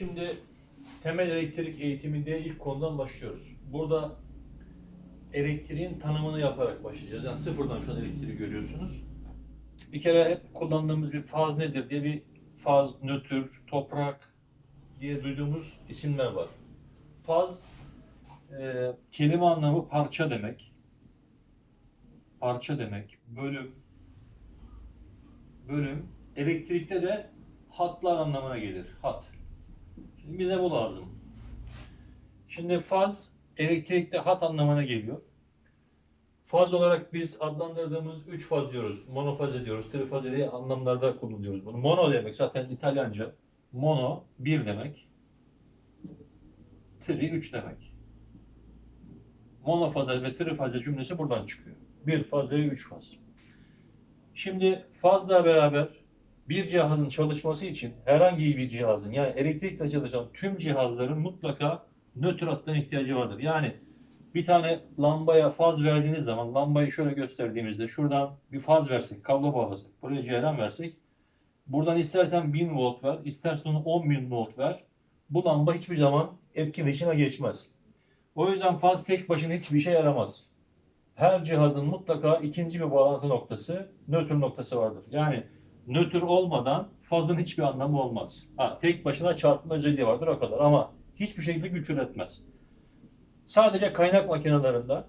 Şimdi temel elektrik eğitimi diye ilk konudan başlıyoruz. Burada elektriğin tanımını yaparak başlayacağız. Yani sıfırdan şu an elektriği görüyorsunuz. Bir kere hep kullandığımız bir faz nedir diye bir faz, nötr, toprak diye duyduğumuz isimler var. Faz e, kelime anlamı parça demek. Parça demek, bölüm. Bölüm. Elektrikte de hatlar anlamına gelir. Hat. Şimdi bize bu lazım. Şimdi faz elektrikte hat anlamına geliyor. Faz olarak biz adlandırdığımız üç faz diyoruz. Monofaze diyoruz, trifaze diye anlamlarda kullanıyoruz bunu. Mono demek zaten İtalyanca. Mono bir demek. Tri üç demek. Monofaze ve trifaze cümlesi buradan çıkıyor. Bir faz ve üç faz. Şimdi fazla beraber bir cihazın çalışması için herhangi bir cihazın yani elektrikle çalışan tüm cihazların mutlaka nötr hatlarına ihtiyacı vardır. Yani bir tane lambaya faz verdiğiniz zaman lambayı şöyle gösterdiğimizde şuradan bir faz versek, kablo bağlasak, buraya ceyran versek buradan istersen 1000 volt ver, istersen 10.000 volt ver. Bu lamba hiçbir zaman etkileşime geçmez. O yüzden faz tek başına hiçbir işe yaramaz. Her cihazın mutlaka ikinci bir bağlantı noktası, nötr noktası vardır. Yani nötr olmadan fazın hiçbir anlamı olmaz. Ha, tek başına çarpma özelliği vardır o kadar ama hiçbir şekilde güç üretmez. Sadece kaynak makinelerinde,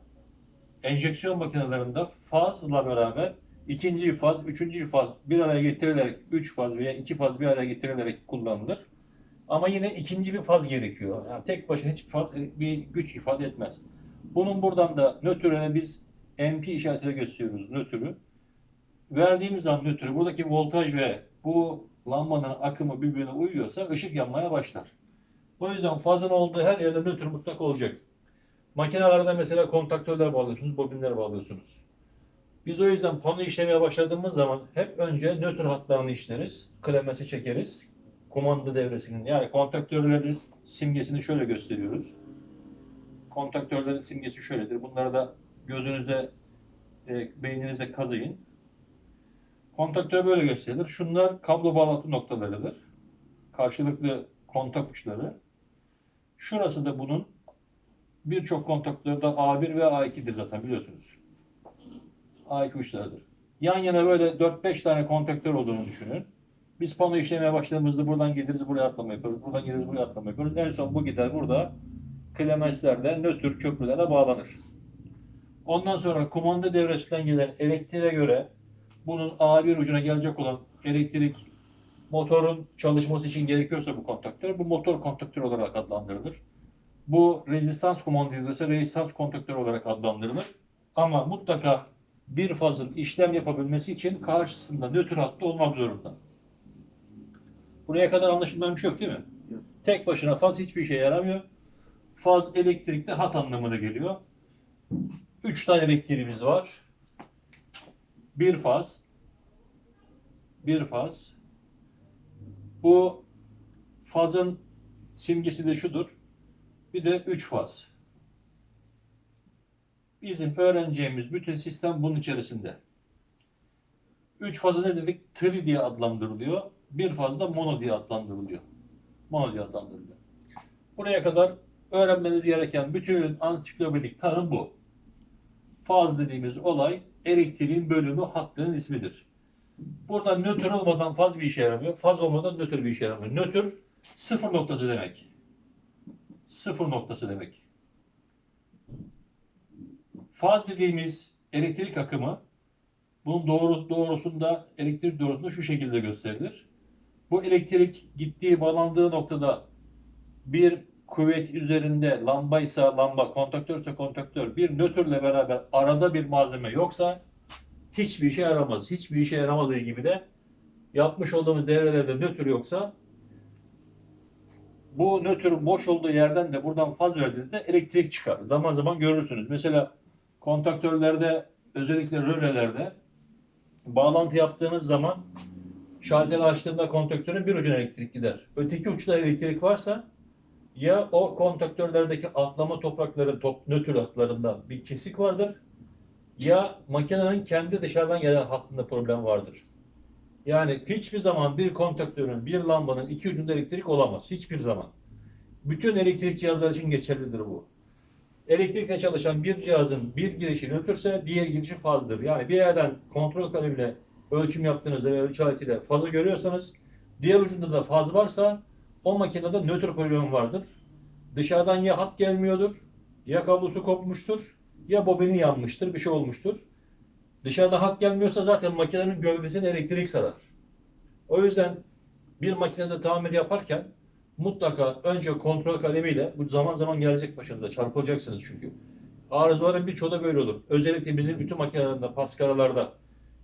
enjeksiyon makinelerinde fazla beraber ikinci bir faz, üçüncü bir faz bir araya getirilerek, üç faz veya iki faz bir araya getirilerek kullanılır. Ama yine ikinci bir faz gerekiyor. Yani tek başına hiçbir faz bir güç ifade etmez. Bunun buradan da nötrüne biz MP işaretiyle gösteriyoruz nötrü. Verdiğimiz nötrü buradaki voltaj ve bu lambanın akımı birbirine uyuyorsa ışık yanmaya başlar. O yüzden fazın olduğu her yerde nötr mutlak olacak. Makinelerde mesela kontaktörler bağlıyorsunuz, bobinler bağlıyorsunuz. Biz o yüzden pano işlemeye başladığımız zaman hep önce nötr hatlarını işleriz, klemesi çekeriz. Kumanda devresinin yani kontaktörlerin simgesini şöyle gösteriyoruz. Kontaktörlerin simgesi şöyledir. Bunları da gözünüze, e, beyninize kazıyın. Kontaktör böyle gösterilir. Şunlar kablo bağlantı noktalarıdır. Karşılıklı kontak uçları. Şurası da bunun birçok kontaktörde A1 ve A2'dir zaten biliyorsunuz. A2 uçlarıdır. Yan yana böyle 4-5 tane kontaktör olduğunu düşünün. Biz pano işlemeye başladığımızda buradan geliriz buraya atlama yapıyoruz. Buradan geliriz buraya atlama yapıyoruz. En son bu gider burada klemenslerle nötr köprülere bağlanır. Ondan sonra kumanda devresinden gelen elektriğe göre bunun A1 ucuna gelecek olan elektrik motorun çalışması için gerekiyorsa bu kontaktör, bu motor kontaktör olarak adlandırılır. Bu rezistans kumandası rezistans kontaktör olarak adlandırılır. Ama mutlaka bir fazın işlem yapabilmesi için karşısında nötr hattı olmak zorunda. Buraya kadar anlaşılmayan bir şey yok değil mi? Yok. Tek başına faz hiçbir işe yaramıyor. Faz elektrikte hat anlamına geliyor. Üç tane elektriğimiz var. Bir faz. Bir faz. Bu fazın simgesi de şudur. Bir de üç faz. Bizim öğreneceğimiz bütün sistem bunun içerisinde. Üç fazı ne dedik? Tri diye adlandırılıyor. Bir faz da mono diye adlandırılıyor. Mono diye adlandırılıyor. Buraya kadar öğrenmeniz gereken bütün ansiklopedik tanım bu. Faz dediğimiz olay elektriğin bölümü hattının ismidir. Burada nötr olmadan faz bir işe yaramıyor. Faz olmadan nötr bir işe yaramıyor. Nötr sıfır noktası demek. Sıfır noktası demek. Faz dediğimiz elektrik akımı bunun doğru, doğrusunda elektrik doğrusunda şu şekilde gösterilir. Bu elektrik gittiği bağlandığı noktada bir kuvvet üzerinde lamba ise lamba, kontaktör ise kontaktör bir nötrle beraber arada bir malzeme yoksa hiçbir işe yaramaz. Hiçbir işe yaramadığı gibi de yapmış olduğumuz devrelerde nötr yoksa bu nötr boş olduğu yerden de buradan faz verdiğinde elektrik çıkar. Zaman zaman görürsünüz. Mesela kontaktörlerde özellikle rölelerde bağlantı yaptığınız zaman şalteri açtığında kontaktörün bir ucuna elektrik gider. Öteki uçta elektrik varsa ya o kontaktörlerdeki atlama toprakları top, nötr hatlarında bir kesik vardır ya makinenin kendi dışarıdan gelen hattında problem vardır. Yani hiçbir zaman bir kontaktörün, bir lambanın iki ucunda elektrik olamaz. Hiçbir zaman. Bütün elektrik cihazları için geçerlidir bu. Elektrikle çalışan bir cihazın bir girişi nötrse diğer girişi fazdır. Yani bir yerden kontrol kalemiyle ölçüm yaptığınızda ve ölçü aletiyle fazı görüyorsanız diğer ucunda da faz varsa o makinede nötr problemi vardır. Dışarıdan ya hat gelmiyordur, ya kablosu kopmuştur, ya bobini yanmıştır, bir şey olmuştur. Dışarıdan hat gelmiyorsa zaten makinenin gövdesine elektrik sarar. O yüzden bir makinede tamir yaparken mutlaka önce kontrol kalemiyle bu zaman zaman gelecek başınıza çarpılacaksınız çünkü. Arızaların birçoğu da böyle olur. Özellikle bizim bütün makinelerinde, paskaralarda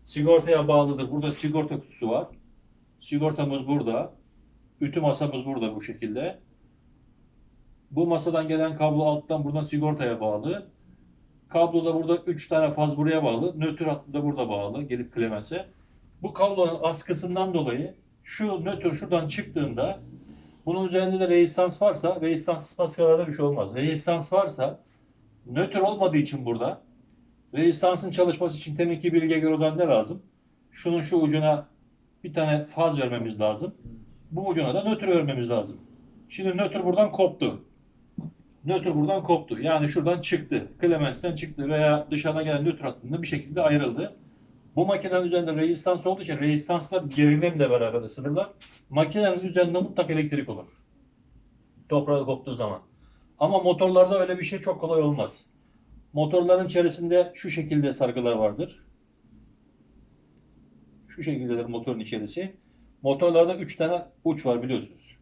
sigortaya bağlıdır. Burada sigorta kutusu var. Sigortamız burada. Ütü masamız burada bu şekilde. Bu masadan gelen kablo alttan buradan sigortaya bağlı. Kablo da burada 3 tane faz buraya bağlı. Nötr hattı da burada bağlı. Gelip Clemens'e. Bu kablonun askısından dolayı şu nötr şuradan çıktığında bunun üzerinde de rezistans varsa rezistanssız paskalarda bir şey olmaz. Rezistans varsa nötr olmadığı için burada rezistansın çalışması için demek ki bilgiye göre ne lazım? Şunun şu ucuna bir tane faz vermemiz lazım. Bu ucuna da nötr vermemiz lazım. Şimdi nötr buradan koptu. Nötr buradan koptu. Yani şuradan çıktı. Clemens'ten çıktı veya dışarıdan gelen nötr hattında bir şekilde ayrıldı. Bu makinenin üzerinde rezistans olduğu için rezistanslar gerilimle beraber ısınırlar. Makinenin üzerinde mutlaka elektrik olur. Toprağı koptuğu zaman. Ama motorlarda öyle bir şey çok kolay olmaz. Motorların içerisinde şu şekilde sargılar vardır. Şu şekildedir motorun içerisi. Motorlarda 3 tane uç var biliyorsunuz.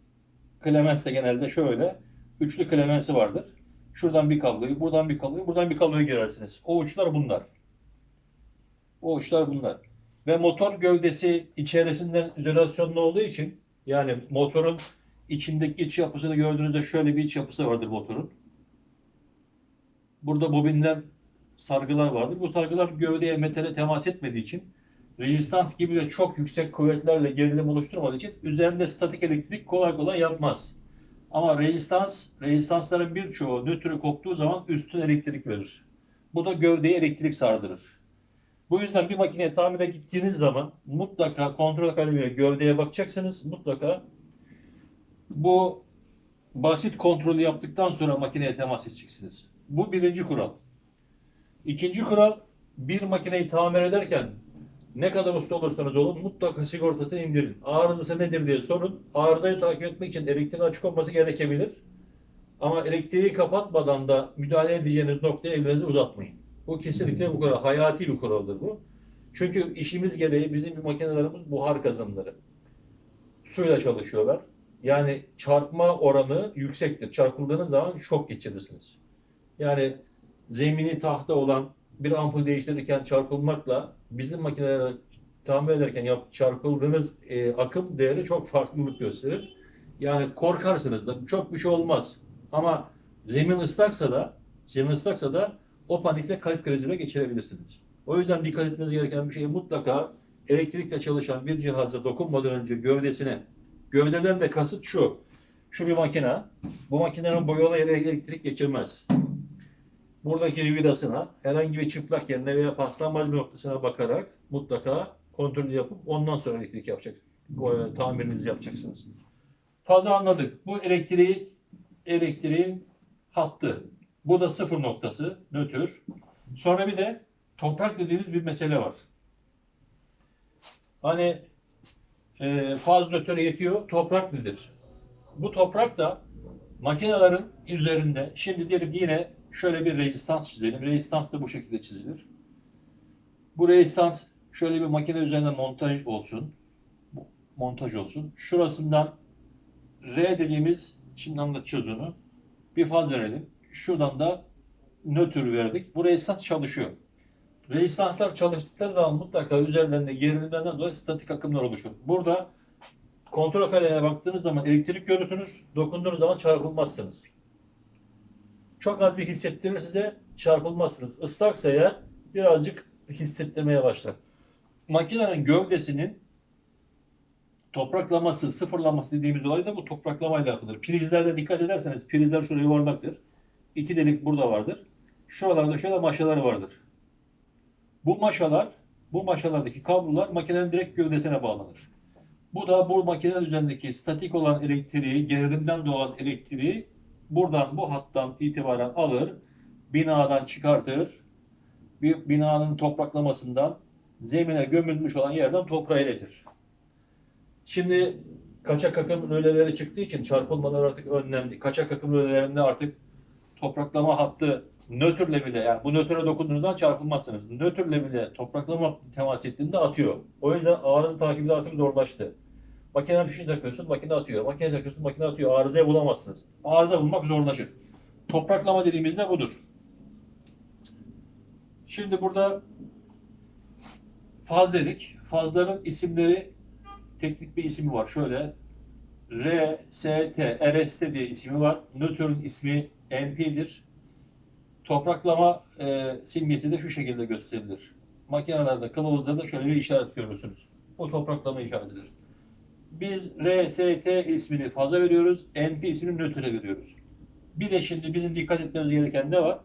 Clemens de genelde şöyle. Üçlü klemensi vardır. Şuradan bir kabloyu, buradan bir kabloyu, buradan bir kabloyu girersiniz. O uçlar bunlar. O uçlar bunlar. Ve motor gövdesi içerisinden izolasyonlu olduğu için yani motorun içindeki iç yapısını gördüğünüzde şöyle bir iç yapısı vardır motorun. Burada bobinler, sargılar vardır. Bu sargılar gövdeye, metale temas etmediği için rezistans gibi de çok yüksek kuvvetlerle gerilim oluşturmadığı için üzerinde statik elektrik kolay kolay yapmaz. Ama rezistans, rezistansların birçoğu nötrü koptuğu zaman üstün elektrik verir. Bu da gövdeye elektrik sardırır. Bu yüzden bir makineye tamire gittiğiniz zaman mutlaka kontrol kalemiyle gövdeye bakacaksınız. Mutlaka bu basit kontrolü yaptıktan sonra makineye temas edeceksiniz. Bu birinci kural. İkinci kural bir makineyi tamir ederken ne kadar usta olursanız olun mutlaka sigortasını indirin. Arızası nedir diye sorun. Arızayı takip etmek için elektriğin açık olması gerekebilir. Ama elektriği kapatmadan da müdahale edeceğiniz noktaya elinizi uzatmayın. Bu kesinlikle bu kadar hayati bir kuraldır bu. Çünkü işimiz gereği bizim makinelerimiz buhar kazanları. Suyla çalışıyorlar. Yani çarpma oranı yüksektir. Çarpıldığınız zaman şok geçirirsiniz. Yani zemini tahta olan bir ampul değiştirirken çarpılmakla bizim makinelerde tamir ederken yap, çarpıldığınız e, akım değeri çok farklılık gösterir. Yani korkarsınız da çok bir şey olmaz. Ama zemin ıslaksa da zemin ıslaksa da o panikle kalp kriziyle geçirebilirsiniz. O yüzden dikkat etmeniz gereken bir şey mutlaka elektrikle çalışan bir cihaza dokunmadan önce gövdesine gövdeden de kasıt şu. Şu bir makine. Bu makinenin boyalı yere elektrik geçirmez buradaki vidasına herhangi bir çıplak yerine veya paslanmaz bir noktasına bakarak mutlaka kontrol yapıp ondan sonra elektrik yapacak. O, tamirinizi yapacaksınız. Fazla anladık. Bu elektriği elektriğin hattı. Bu da sıfır noktası, nötr. Sonra bir de toprak dediğimiz bir mesele var. Hani e, faz nötr yetiyor, toprak nedir? Bu toprak da makinelerin üzerinde, şimdi diyelim yine şöyle bir rezistans çizelim. Rezistans da bu şekilde çizilir. Bu rezistans şöyle bir makine üzerinde montaj olsun. Montaj olsun. Şurasından R dediğimiz, şimdi anlatacağız onu. Bir faz verelim. Şuradan da nötr verdik. Bu rezistans çalışıyor. Rezistanslar çalıştıkları zaman mutlaka üzerlerinde gerilimlerden dolayı statik akımlar oluşur. Burada kontrol kalemine baktığınız zaman elektrik görürsünüz. Dokunduğunuz zaman çarpılmazsınız. Çok az bir hissettirir size çarpılmazsınız. Islaksa eğer birazcık hissettirmeye başlar. Makinenin gövdesinin topraklaması, sıfırlaması dediğimiz olay da bu topraklamayla yapılır. Prizlerde dikkat ederseniz prizler şurada yuvarlaktır. İki delik burada vardır. Şuralarda şöyle maşalar vardır. Bu maşalar Bu maşalardaki kablolar makinenin direkt gövdesine bağlanır. Bu da bu makinenin üzerindeki statik olan elektriği, gerilimden doğan elektriği buradan bu hattan itibaren alır, binadan çıkartır, bir binanın topraklamasından zemine gömülmüş olan yerden toprağa iletir. Şimdi kaçak akım röleleri çıktığı için çarpılmalar artık önlendi. Kaçak akım rölelerinde artık topraklama hattı nötrle bile yani bu nötre dokunduğunuzdan çarpılmazsınız. Nötrle bile topraklama temas ettiğinde atıyor. O yüzden arıza takibi de artık zorlaştı. Makine fişini takıyorsun, makine atıyor. Makine takıyorsun, makine atıyor. Arızayı bulamazsınız. Arıza bulmak zorlaşır. Topraklama dediğimizde budur. Şimdi burada faz dedik. Fazların isimleri teknik bir ismi var. Şöyle R, S, T, RST diye ismi var. Nötrün ismi NP'dir. Topraklama e, simgesi de şu şekilde gösterilir. Makinelerde, kılavuzlarda şöyle bir işaret görürsünüz. Bu topraklama işaretidir. Biz R, S, T ismini faza veriyoruz. NP ismini nötre veriyoruz. Bir de şimdi bizim dikkat etmemiz gereken ne var?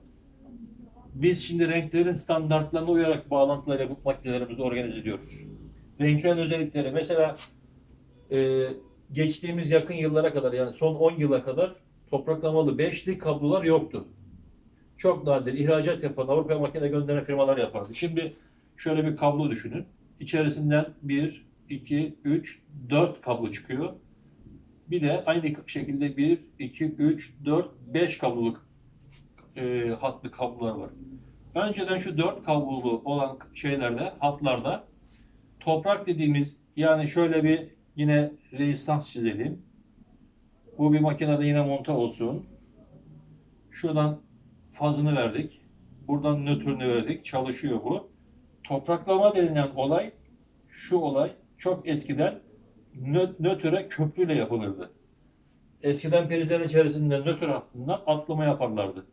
Biz şimdi renklerin standartlarına uyarak bağlantılarıyla bu makinelerimizi organize ediyoruz. Renklerin özellikleri mesela e, geçtiğimiz yakın yıllara kadar yani son 10 yıla kadar topraklamalı beşli kablolar yoktu. Çok nadir ihracat yapan Avrupa'ya makine gönderen firmalar yapardı. Şimdi şöyle bir kablo düşünün. İçerisinden 1, 2, 3, 4 kablo çıkıyor. Bir de aynı şekilde 1, 2, 3, 4, 5 kabloluk e, hatlı kablolar var. Önceden şu 4 kablolu olan şeylerde, hatlarda toprak dediğimiz yani şöyle bir yine rezistans çizelim. Bu bir makinede yine monte olsun. Şuradan fazını verdik. Buradan nötrünü verdik. Çalışıyor bu. Topraklama denilen olay şu olay çok eskiden nö- nötre köprüyle yapılırdı. Eskiden prizlerin içerisinde nötr hattından atlama yaparlardı.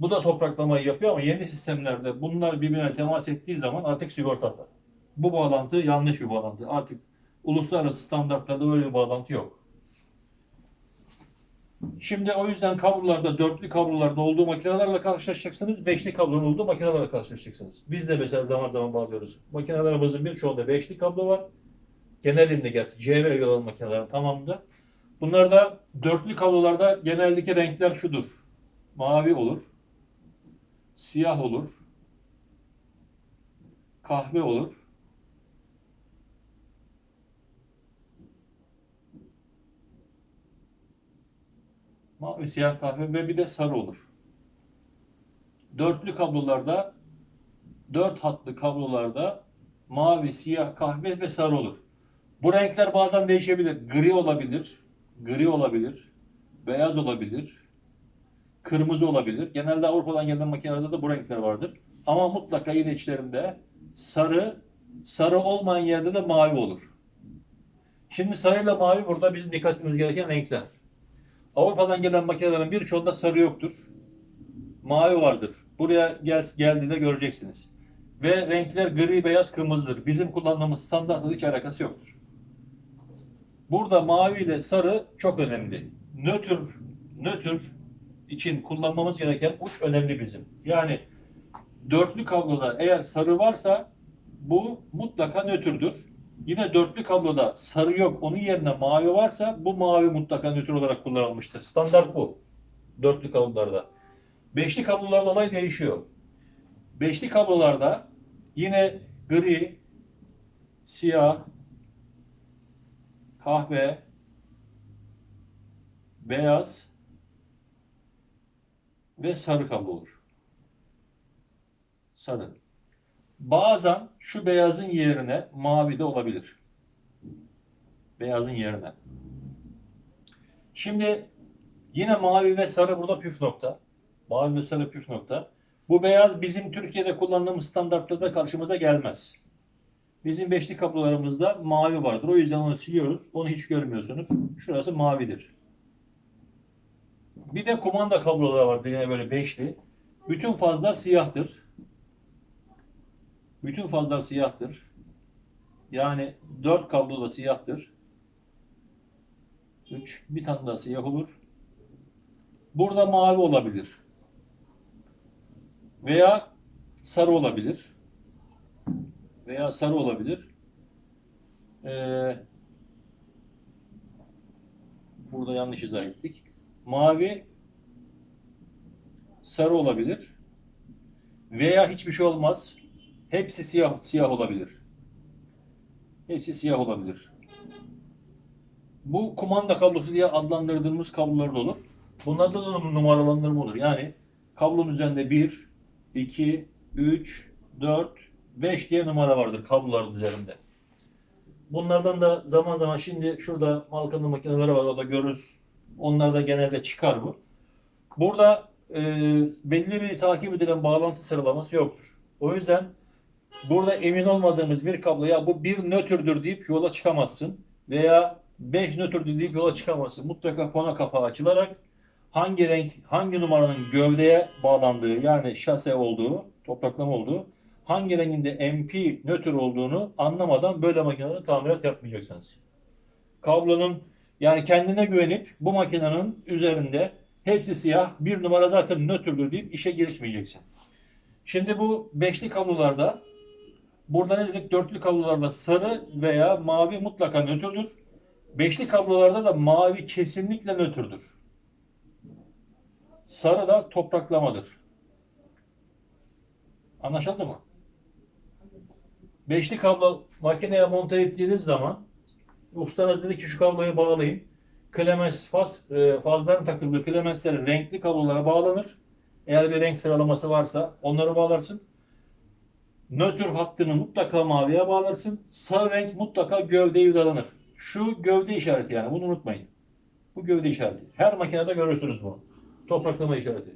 Bu da topraklamayı yapıyor ama yeni sistemlerde bunlar birbirine temas ettiği zaman artık sigortalı. Bu bağlantı yanlış bir bağlantı. Artık uluslararası standartlarda öyle bir bağlantı yok. Şimdi o yüzden kablolarda, dörtlü kablolarda olduğu makinelerle karşılaşacaksınız, beşli kablonun olduğu makinelerle karşılaşacaksınız. Biz de mesela zaman zaman bağlıyoruz. Makinelerimizin birçoğunda beşli kablo var. Genelinde gerçi CV olan makinelerin tamamında. Bunlarda dörtlü kablolarda genellikle renkler şudur. Mavi olur, siyah olur, kahve olur, mavi, siyah, kahve ve bir de sarı olur. Dörtlü kablolarda, dört hatlı kablolarda mavi, siyah, kahve ve sarı olur. Bu renkler bazen değişebilir. Gri olabilir, gri olabilir, beyaz olabilir, kırmızı olabilir. Genelde Avrupa'dan gelen makinelerde de bu renkler vardır. Ama mutlaka yine içlerinde sarı, sarı olmayan yerde de mavi olur. Şimdi sarıyla mavi burada bizim dikkatimiz gereken renkler. Avrupa'dan gelen makinelerin birçoğunda sarı yoktur. Mavi vardır. Buraya gel, geldiğinde göreceksiniz. Ve renkler gri, beyaz, kırmızıdır. Bizim kullandığımız standartla hiç alakası yoktur. Burada mavi ile sarı çok önemli. Nötr, nötr için kullanmamız gereken uç önemli bizim. Yani dörtlü kabloda eğer sarı varsa bu mutlaka nötrdür. Yine dörtlü kabloda sarı yok, onun yerine mavi varsa bu mavi mutlaka nötr olarak kullanılmıştır. Standart bu. Dörtlü kablolarda. Beşli kablolarda olay değişiyor. Beşli kablolarda yine gri, siyah, kahve, beyaz ve sarı kablo olur. Sarı. Bazen şu beyazın yerine mavi de olabilir. Beyazın yerine. Şimdi yine mavi ve sarı burada püf nokta. Mavi ve sarı püf nokta. Bu beyaz bizim Türkiye'de kullandığımız standartlarda karşımıza gelmez. Bizim beşli kablolarımızda mavi vardır. O yüzden onu siliyoruz. Onu hiç görmüyorsunuz. Şurası mavidir. Bir de kumanda kabloları vardır yine böyle beşli. Bütün fazlar siyahtır. Bütün fazlar siyahtır. Yani dört kablo da siyahtır. Üç. Bir tane daha siyah olur. Burada mavi olabilir. Veya sarı olabilir. Veya sarı olabilir. Ee, burada yanlış izah ettik. Mavi, sarı olabilir. Veya hiçbir şey olmaz. Hepsi siyah siyah olabilir. Hepsi siyah olabilir. Bu kumanda kablosu diye adlandırdığımız kablolar da olur. Bunlarda da numaralandırma olur. Yani kablonun üzerinde 1, 2, 3, 4, 5 diye numara vardır kabloların üzerinde. Bunlardan da zaman zaman şimdi şurada Malkan'ın makineleri var orada görürüz. Onlarda genelde çıkar bu. Burada e, belli bir takip edilen bağlantı sıralaması yoktur. O yüzden burada emin olmadığımız bir kablo ya bu bir nötrdür deyip yola çıkamazsın. Veya 5 nötrdür deyip yola çıkamazsın. Mutlaka pano kapağı açılarak hangi renk, hangi numaranın gövdeye bağlandığı yani şase olduğu, topraklama olduğu, hangi renginde MP nötr olduğunu anlamadan böyle makinelerin tamirat yapmayacaksınız. Kablonun yani kendine güvenip bu makinenin üzerinde hepsi siyah bir numara zaten nötrdür deyip işe girişmeyeceksin. Şimdi bu beşli kablolarda burada ne dedik? Dörtlü kablolarda sarı veya mavi mutlaka nötrdür. Beşli kablolarda da mavi kesinlikle nötrdür. Sarı da topraklamadır. Anlaşıldı mı? Beşli kablo makineye monte ettiğiniz zaman ustanız dedi ki şu kabloyu bağlayın. Klemens faz, e, fazların takıldığı klemensler renkli kablolara bağlanır. Eğer bir renk sıralaması varsa onları bağlarsın. Nötr hattını mutlaka maviye bağlarsın. Sarı renk mutlaka gövdeye vidalanır. Şu gövde işareti yani bunu unutmayın. Bu gövde işareti. Her makinede görürsünüz bunu. Topraklama işareti.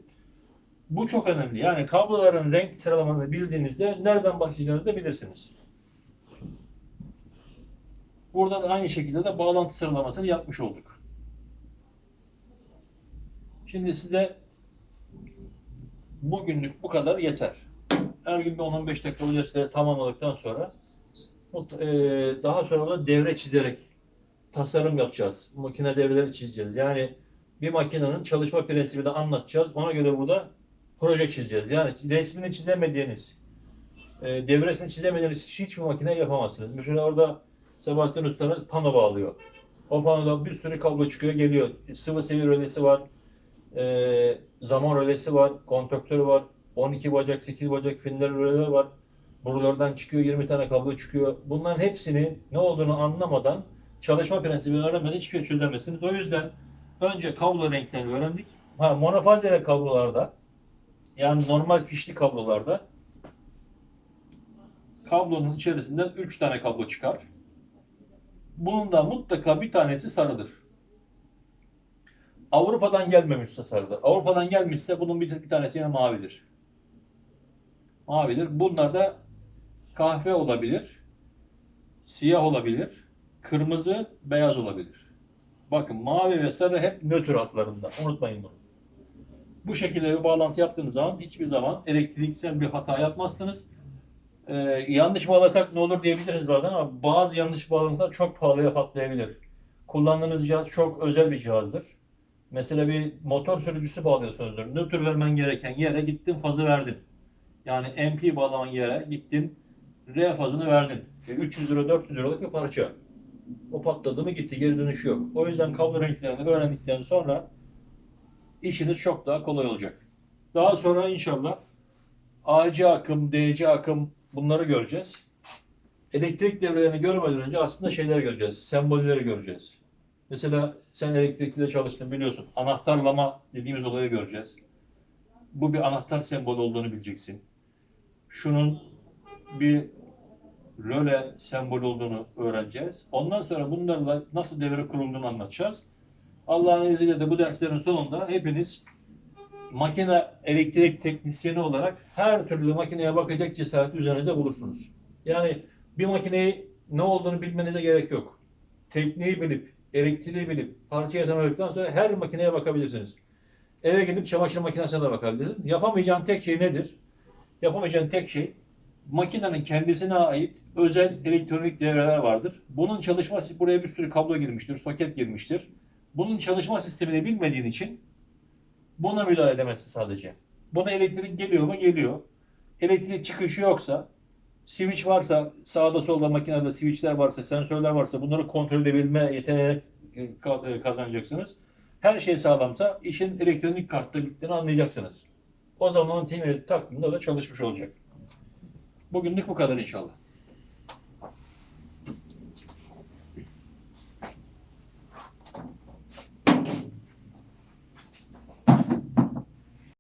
Bu çok önemli. Yani kabloların renk sıralamasını bildiğinizde nereden başlayacağınızı da bilirsiniz. Burada da aynı şekilde de bağlantı sıralamasını yapmış olduk. Şimdi size bugünlük bu kadar yeter. Her gün bir 10-15 dakika dersleri tamamladıktan sonra eee, daha sonra da devre çizerek tasarım yapacağız. Makine devreleri çizeceğiz. Yani bir makinenin çalışma prensibini anlatacağız. Ona göre burada proje çizeceğiz. Yani resmini çizemediğiniz, e, devresini çizemediğiniz hiçbir makine yapamazsınız. Mesela orada Sabahattin Usta'nız pano bağlıyor. O panoda bir sürü kablo çıkıyor geliyor. Sıvı seviye rölesi var. e, zaman rölesi var. Kontaktörü var. 12 bacak, 8 bacak finler röleler var. Buralardan çıkıyor 20 tane kablo çıkıyor. Bunların hepsini ne olduğunu anlamadan çalışma prensibini öğrenmeden hiçbir şey çözemezsiniz. O yüzden önce kablo renklerini öğrendik. Ha, monofazeli kablolarda yani normal fişli kablolarda kablonun içerisinden 3 tane kablo çıkar. Bunun da mutlaka bir tanesi sarıdır. Avrupa'dan gelmemişse sarıdır. Avrupa'dan gelmişse bunun bir, bir tanesi yine mavidir. Mavidir. Bunlar da kahve olabilir, siyah olabilir, kırmızı, beyaz olabilir. Bakın mavi ve sarı hep nötr hatlarında. Unutmayın bunu. Bu şekilde bir bağlantı yaptığınız zaman hiçbir zaman elektriksel bir hata yapmazsınız. Ee, yanlış bağlasak ne olur diyebiliriz bazen ama bazı yanlış bağlantılar çok pahalıya patlayabilir. Kullandığınız cihaz çok özel bir cihazdır. Mesela bir motor sürücüsü bağlıyorsunuzdur. Nötr vermen gereken yere gittin fazı verdin. Yani MP bağlaman yere gittin R fazını verdin. E, 300 lira 400 liralık bir parça. O patladı mı gitti geri dönüşü yok. O yüzden kablo renklerini öğrendikten sonra işiniz çok daha kolay olacak. Daha sonra inşallah AC akım, DC akım bunları göreceğiz. Elektrik devrelerini görmeden önce aslında şeyleri göreceğiz. Sembolleri göreceğiz. Mesela sen elektrikle çalıştın biliyorsun. Anahtarlama dediğimiz olayı göreceğiz. Bu bir anahtar sembolü olduğunu bileceksin. Şunun bir röle sembolü olduğunu öğreneceğiz. Ondan sonra bunlarla nasıl devre kurulduğunu anlatacağız. Allah'ın izniyle de bu derslerin sonunda hepiniz makine elektrik teknisyeni olarak her türlü makineye bakacak cesaret üzerinizde bulursunuz. Yani bir makineyi ne olduğunu bilmenize gerek yok. Tekniği bilip, elektriği bilip, parçayı tanıdıktan sonra her makineye bakabilirsiniz. Eve gidip çamaşır makinesine de bakabilirsiniz. Yapamayacağın tek şey nedir? Yapamayacağın tek şey makinenin kendisine ait özel elektronik devreler vardır. Bunun çalışma buraya bir sürü kablo girmiştir, soket girmiştir. Bunun çalışma sistemini bilmediğin için buna müdahale edemezsin sadece. Buna elektrik geliyor mu? Geliyor. Elektrik çıkışı yoksa switch varsa, sağda solda makinede switchler varsa, sensörler varsa bunları kontrol edebilme yeteneği e, e, kazanacaksınız. Her şey sağlamsa işin elektronik kartta bittiğini anlayacaksınız. O zaman temel takvimde da çalışmış olacak. Bugünlük bu kadar inşallah.